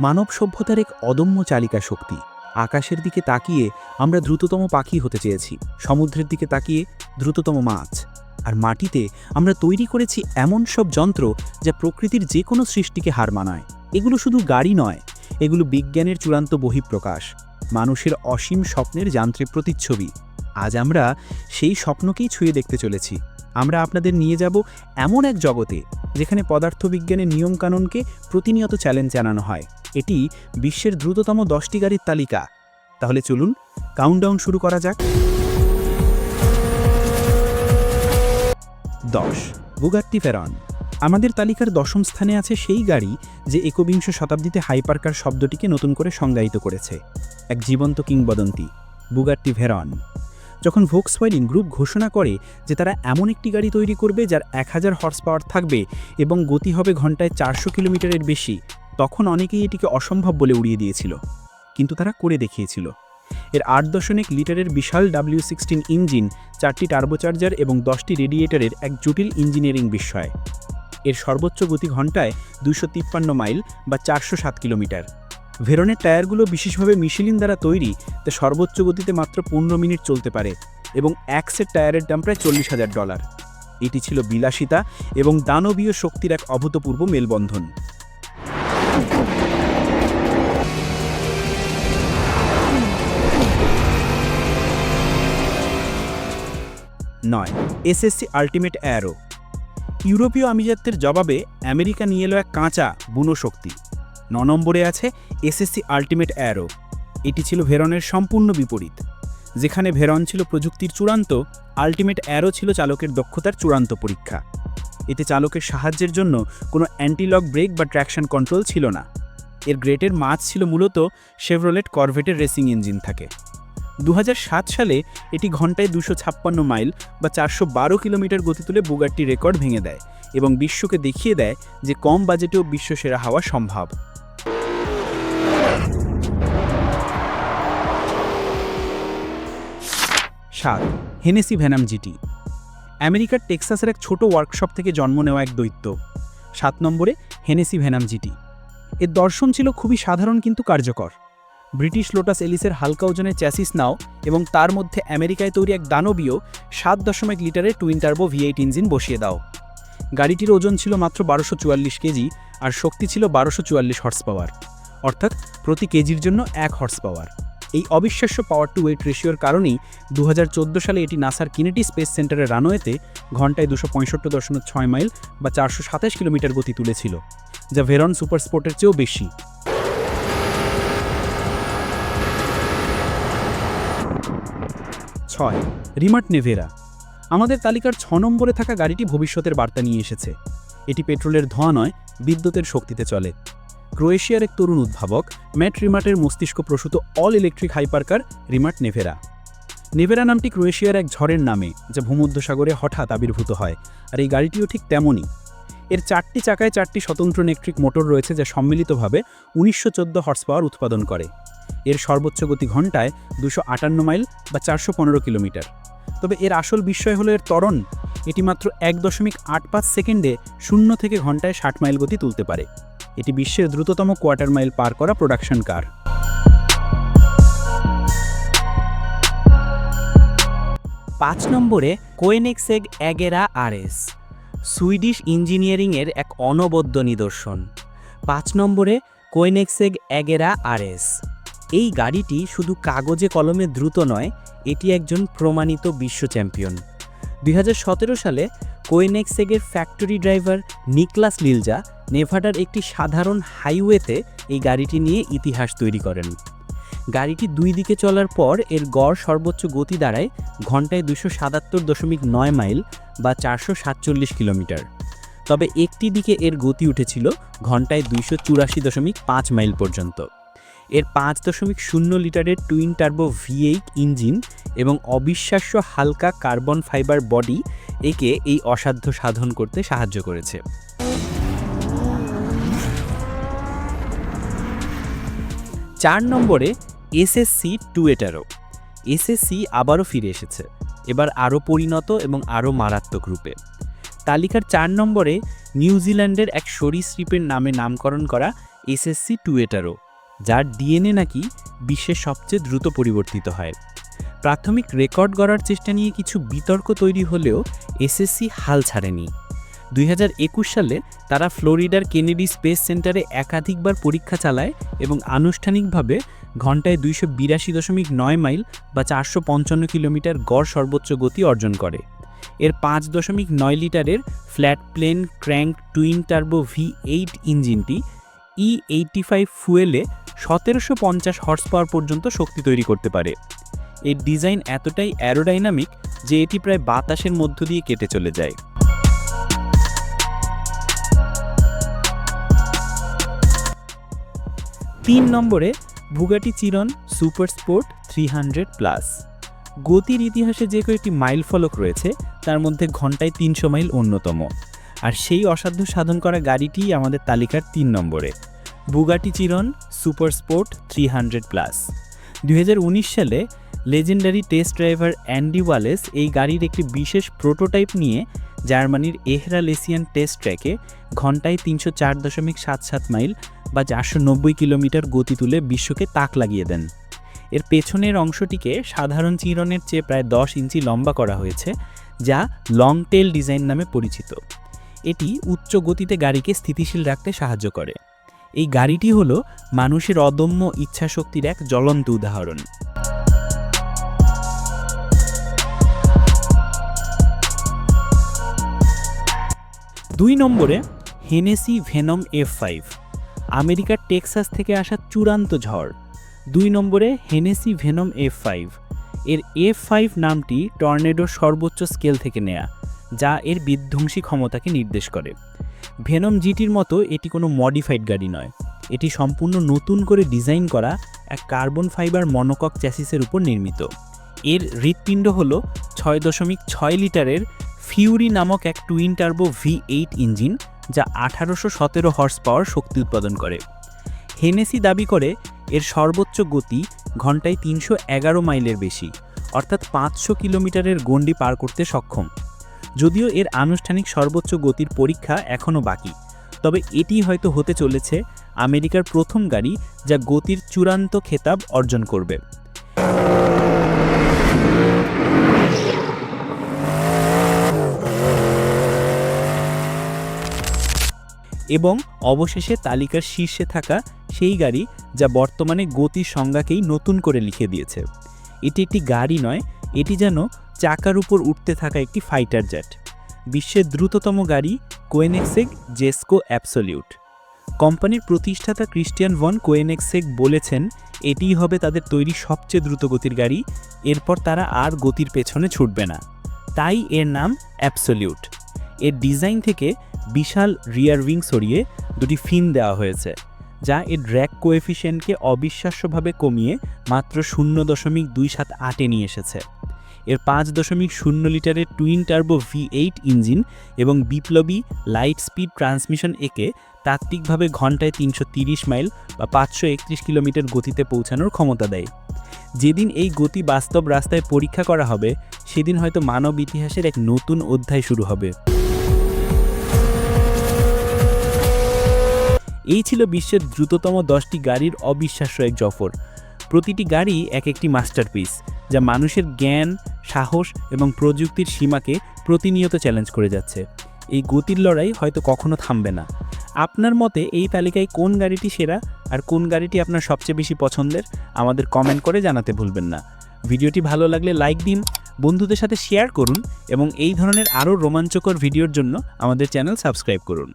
মানব সভ্যতার এক অদম্য চালিকা শক্তি। আকাশের দিকে তাকিয়ে আমরা দ্রুততম পাখি হতে চেয়েছি। সমুদ্রের দিকে তাকিয়ে দ্রুততম মাছ। আর মাটিতে আমরা তৈরি করেছি এমন সব যন্ত্র যা প্রকৃতির যে কোনো সৃষ্টিকে হার মানায়। এগুলো শুধু গাড়ি নয়, এগুলো বিজ্ঞানের চূড়ান্ত বহিঃপ্রকাশ। মানুষের অসীম স্বপ্নের যান্ত্রিক প্রতিচ্ছবি। আজ আমরা সেই স্বপ্নকেই ছুঁয়ে দেখতে চলেছি। আমরা আপনাদের নিয়ে যাব এমন এক জগতে, যেখানে পদার্থবিজ্ঞানের নিয়মকানুনকে প্রতিনিয়ত চ্যালেঞ্জ জানানো হয়। এটি বিশ্বের দ্রুততম দশটি গাড়ির তালিকা। তাহলে চলুন কাউন্টডাউন শুরু করা যাক। দশ বুগাট্টি ফেরন আমাদের তালিকার দশম স্থানে আছে সেই গাড়ি যে একবিংশ শতাব্দীতে হাইপারকার শব্দটিকে নতুন করে সংজ্ঞায়িত করেছে। এক জীবন্ত কিংবদন্তি বুগাট্টি ভেরন যখন ভোক্সওয়াইলিন গ্রুপ ঘোষণা করে যে তারা এমন একটি গাড়ি তৈরি করবে যার এক হাজার হর্স পাওয়ার থাকবে এবং গতি হবে ঘন্টায় চারশো কিলোমিটারের বেশি তখন অনেকেই এটিকে অসম্ভব বলে উড়িয়ে দিয়েছিল, কিন্তু তারা করে দেখিয়েছিল। এর আট দশমিক লিটারের বিশাল ডাব্লিউ সিক্সটিন ইঞ্জিন, চারটি টার্বোচার্জার এবং দশটি রেডিয়েটরের এক জটিল ইঞ্জিনিয়ারিং বিষয়। এর সর্বোচ্চ গতি ঘন্টায় দুশো মাইল বা চারশো সাত কিলোমিটার। ভেরনের টায়ারগুলো বিশেষভাবে মিশেলিন দ্বারা তৈরি, তা সর্বোচ্চ গতিতে মাত্র পনেরো মিনিট চলতে পারে এবং এক সেট টায়ারের দাম প্রায় চল্লিশ হাজার ডলার। এটি ছিল বিলাসিতা এবং দানবীয় শক্তির এক অভূতপূর্ব মেলবন্ধন। নয়, এসএসসি আল্টিমেট অ্যারো। ইউরোপীয় আমিজাত্যের জবাবে আমেরিকা নিয়ে এলো এক কাঁচা, বুনো শক্তি। ন নম্বরে আছে এসএসসি আল্টিমেট অ্যারো। এটি ছিল ভেরনের সম্পূর্ণ বিপরীত, যেখানে ভেরন ছিল প্রযুক্তির চূড়ান্ত, আল্টিমেট অ্যারো ছিল চালকের দক্ষতার চূড়ান্ত পরীক্ষা। এতে চালকের সাহায্যের জন্য কোনো অ্যান্টিলক ব্রেক বা ট্র্যাকশন কন্ট্রোল ছিল না। এর গ্রেটের মাছ ছিল মূলত শেভরোলেট করভেটের রেসিং ইঞ্জিন থাকে। দু হাজার সাত সালে এটি ঘন্টায় দুশো ছাপ্পান্ন মাইল বা চারশো বারো কিলোমিটার গতি তুলে বুগারটি রেকর্ড ভেঙে দেয় এবং বিশ্বকে দেখিয়ে দেয় যে কম বাজেটেও বিশ্বসেরা হওয়া সম্ভব। সাত হেনেসি ভ্যানাম জিটি আমেরিকার টেক্সাসের এক ছোট ওয়ার্কশপ থেকে জন্ম নেওয়া এক দৈত্য। সাত নম্বরে হেনেসি ভ্যানাম জিটি। এর দর্শন ছিল খুবই সাধারণ কিন্তু কার্যকর। ব্রিটিশ লোটাস এলিসের হালকা ওজনের চ্যাসিস নাও এবং তার মধ্যে আমেরিকায় তৈরি এক দানবীয় সাত দশমিক লিটারের twin turbo V eight engine বসিয়ে দাও। গাড়িটির ওজন ছিল মাত্র বারোশো চুয়াল্লিশ কেজি আর শক্তি ছিল বারোশো চুয়াল্লিশ হর্স পাওয়ার অর্থাৎ প্রতি কেজির জন্য এক হর্স পাওয়ার এই অবিশ্বাস্য পাওয়ার টু ওয়েট রেশিওর কারণেই দু হাজার চোদ্দ সালে এটি নাসার কিনেটি স্পেস সেন্টারের রানওয়েতে ঘন্টায় দুশো পঁয়ষট্টি দশমিক ছয় মাইল বা চারশো সাতাশ কিলোমিটার গতি তুলেছিল, যা ভেরন সুপার স্পোর্টের চেয়েও বেশি। ছয় রিমার্ট নেভেরা আমাদের তালিকার ছ নম্বরে থাকা গাড়িটি ভবিষ্যতের বার্তা নিয়ে এসেছে। এটি পেট্রোলের ধোঁয়া নয়, বিদ্যুতের শক্তিতে চলে। ক্রোয়েশিয়ার এক তরুণ উদ্ভাবক, ম্যাট রিমার্টের মস্তিষ্ক প্রসূত all electric hypercar রিমার্ট Nevera. Nevera নামটি ক্রোয়েশিয়ার এক ঝড়ের নামে, যা ভূমধ্যসাগরে হঠাৎ আবির্ভূত হয়, আর এই গাড়িটিও ঠিক তেমনই। এর চারটি চাকায় চারটি স্বতন্ত্র ইলেকট্রিক মোটর রয়েছে যা সম্মিলিতভাবে উনিশশো চোদ্দ হর্স পাওয়ার উৎপাদন করে। এর সর্বোচ্চ গতি ঘন্টায় দুশো আটান্ন মাইল বা চারশো পনেরো কিলোমিটার। তবে এর আসল বিস্ময় হলো এর ত্বরণ। এটি মাত্র এক দশমিক আট পাঁচ সেকেন্ডে শূন্য থেকে ঘন্টায় ষাট মাইল গতি তুলতে পারে। এটি বিশ্বের দ্রুততম কোয়ার্টার মাইল পার করা প্রোডাকশন কার পাঁচ নম্বরে কোয়েনেক্সেগ অ্যাগেরা আরএস সুইডিশ ইঞ্জিনিয়ারিংয়ের এক অনবদ্য নিদর্শন। পাঁচ নম্বরে কোয়েনেক্সেগ অ্যাগেরা আরএস এই গাড়িটি শুধু কাগজে কলমে দ্রুত নয়, এটি একজন প্রমাণিত বিশ্ব চ্যাম্পিয়ন দুই হাজার সতেরো সালে কোয়েনেক্সেগের ফ্যাক্টরি ড্রাইভার নিকলাস লিলজা নেভাডার একটি সাধারণ হাইওয়েতে এই গাড়িটি নিয়ে ইতিহাস তৈরি করেন। গাড়িটি দুই দিকে চলার পর এর গড় সর্বোচ্চ গতি দাঁড়ায় ঘন্টায় দুশো সাতাত্তর দশমিক নয় মাইল বা চারশো সাতচল্লিশ কিলোমিটার। তবে একটি দিকে এর গতি উঠেছিল ঘন্টায় দুইশো চুরাশি দশমিক পাঁচ মাইল পর্যন্ত। এর পাঁচ দশমিক শূন্য লিটারের টুইন টার্বো ভি ইঞ্জিন এবং অবিশ্বাস্য হালকা কার্বন ফাইবার বডি একে এই অসাধ্য সাধন করতে সাহায্য করেছে। চার নম্বরে এসএসসি টুয়েটারো এসএসসি আবারও ফিরে এসেছে, এবার আরও পরিণত এবং আরও মারাত্মক রূপে। তালিকার চার নম্বরে নিউজিল্যান্ডের এক সরীসৃপের নামে নামকরণ করা এসএসসি টুয়েটারো যার ডিএনএ নাকি বিশ্বের সবচেয়ে দ্রুত পরিবর্তিত হয়। প্রাথমিক রেকর্ড গড়ার চেষ্টা নিয়ে কিছু বিতর্ক তৈরি হলেও এসএসসি হাল ছাড়েনি। দুই হাজার একুশ সালে তারা ফ্লোরিডার কেনেডি স্পেস সেন্টারে একাধিকবার পরীক্ষা চালায় এবং আনুষ্ঠানিকভাবে ঘন্টায় দুইশো বিরাশি দশমিক নয় মাইল বা চারশো পঞ্চান্ন কিলোমিটার গড় সর্বোচ্চ গতি অর্জন করে। এর পাঁচ দশমিক নয় লিটারের flat plane crank twin turbo V eight ইঞ্জিনটি E eighty five ফুয়েলে সতেরোশো পঞ্চাশ হর্স পাওয়ার পর্যন্ত শক্তি তৈরি করতে পারে। এর ডিজাইন এতটাই অ্যারোডাইনামিক যে এটি প্রায় বাতাসের মধ্য দিয়ে কেটে চলে যায়। তিন নম্বরে Bugatti Chiron super sport three hundred plus. গতির ইতিহাসে যে কয়েকটি মাইল ফলক রয়েছে, তার মধ্যে ঘন্টায় তিনশো মাইল অন্যতম। আর সেই অসাধ্য সাধন করা গাড়িটি আমাদের তালিকার তিন নম্বরে। Bugatti Chiron super sport three hundred plus. দুই হাজার উনিশ সালে legendary test driver Andy Wallace এই গাড়ির একটি বিশেষ প্রোটোটাইপ নিয়ে জার্মানির এহরা লেসিয়ান টেস্ট ট্র্যাকে ঘন্টায় তিনশো চার দশমিক সাত সাত মাইল বা চারশো নব্বই কিলোমিটার গতি তুলে বিশ্বকে তাক লাগিয়ে দেন। এর পেছনের অংশটিকে সাধারণ চিরনের চেয়ে প্রায় দশ ইঞ্চি লম্বা করা হয়েছে, যা লং টেল ডিজাইন নামে পরিচিত। এটি উচ্চ গতিতে গাড়িকে স্থিতিশীল রাখতে সাহায্য করে। এই গাড়িটি হলো মানুষের অদম্য ইচ্ছাশক্তির এক জ্বলন্ত উদাহরণ। দুই নম্বরে, হেনেসি ভেনম এফ ফাইভ আমেরিকার টেক্সাস থেকে আসা চূড়ান্ত ঝড়। দুই নম্বরে, হেনেসি ভেনম এফ ফাইভ, এর এফ ফাইভ নামটি টর্নেডোর সর্বোচ্চ স্কেল থেকে নেয়া, যা এর বিধ্বংসী ক্ষমতাকে নির্দেশ করে। ভেনম জিটির মতো এটি কোনো মডিফাইড গাড়ি নয়, এটি সম্পূর্ণ নতুন করে ডিজাইন করা এক কার্বন ফাইবার মনোকক চ্যাসিসের উপর নির্মিত। এর হৃৎপিণ্ড হল ছয় দশমিক ছয় লিটারের ফিউরি নামক এক twin turbo V eight engine যা আঠারোশো সতেরো হর্স পাওয়ার শক্তি উৎপাদন করে। হেনেসি দাবি করে, এর সর্বোচ্চ গতি ঘন্টায় তিনশো এগারো মাইলের বেশি, অর্থাৎ পাঁচশো কিলোমিটারের গণ্ডি পার করতে সক্ষম। যদিও এর আনুষ্ঠানিক সর্বোচ্চ গতির পরীক্ষা এখনও বাকি, তবে এটি হয়তো হতে চলেছে আমেরিকার প্রথম গাড়ি যা গতির চূড়ান্ত খেতাব অর্জন করবে। এবং অবশেষে তালিকার শীর্ষে থাকা সেই গাড়ি যা বর্তমানে গতির সংজ্ঞাকেই নতুন করে লিখে দিয়েছে। এটি একটি গাড়ি নয়, এটি যেন চাকার উপর উঠতে থাকা একটি ফাইটার জেট বিশ্বের দ্রুততম গাড়ি কোয়েনেক্সেগ জেসকো অ্যাবসলিউট কোম্পানির প্রতিষ্ঠাতা ক্রিস্টিয়ান ভন কোয়েনেক্সেগ বলেছেন, এটিই হবে তাদের তৈরি সবচেয়ে দ্রুতগতির গাড়ি, এরপর তারা আর গতির পেছনে ছুটবে না। তাই এর নাম অ্যাবসলিউট এর ডিজাইন থেকে বিশাল রিয়ার উইং সরিয়ে দুটি ফিন দেওয়া হয়েছে, যা এর ড্র্যাক কোএফিসিয়েন্টকে অবিশ্বাস্যভাবে কমিয়ে মাত্র শূন্য দশমিক দুই সাত আটে নিয়ে এসেছে। এর পাঁচ দশমিক শূন্য লিটারের twin turbo V eight engine এবং বিপ্লবী লাইট স্পিড ট্রান্সমিশন একে তাত্ত্বিকভাবে ঘন্টায় তিনশো মাইল বা পাঁচশো একত্রিশ কিলোমিটার গতিতে পৌঁছানোর ক্ষমতা দেয়। যেদিন এই গতি বাস্তব রাস্তায় পরীক্ষা করা হবে, সেদিন হয়তো মানব ইতিহাসের এক নতুন অধ্যায় শুরু হবে। এই ছিল বিশ্বের দ্রুততম দশটি গাড়ির অবিশ্বাস্য এক জফর। প্রতিটি গাড়ি এক একটি মাস্টারপিস, যা মানুষের জ্ঞান, সাহস এবং প্রযুক্তির সীমাকে প্রতিনিয়ত চ্যালেঞ্জ করে যাচ্ছে। এই গতির লড়াই হয়তো কখনো থামবে না। আপনার মতে এই তালিকায় কোন গাড়িটি সেরা আর কোন গাড়িটি আপনার সবচেয়ে বেশি পছন্দের, আমাদের কমেন্ট করে জানাতে ভুলবেন না। ভিডিওটি ভালো লাগলে লাইক দিন, বন্ধুদের সাথে শেয়ার করুন এবং এই ধরনের আরও রোমাঞ্চকর ভিডিওর জন্য আমাদের চ্যানেল সাবস্ক্রাইব করুন।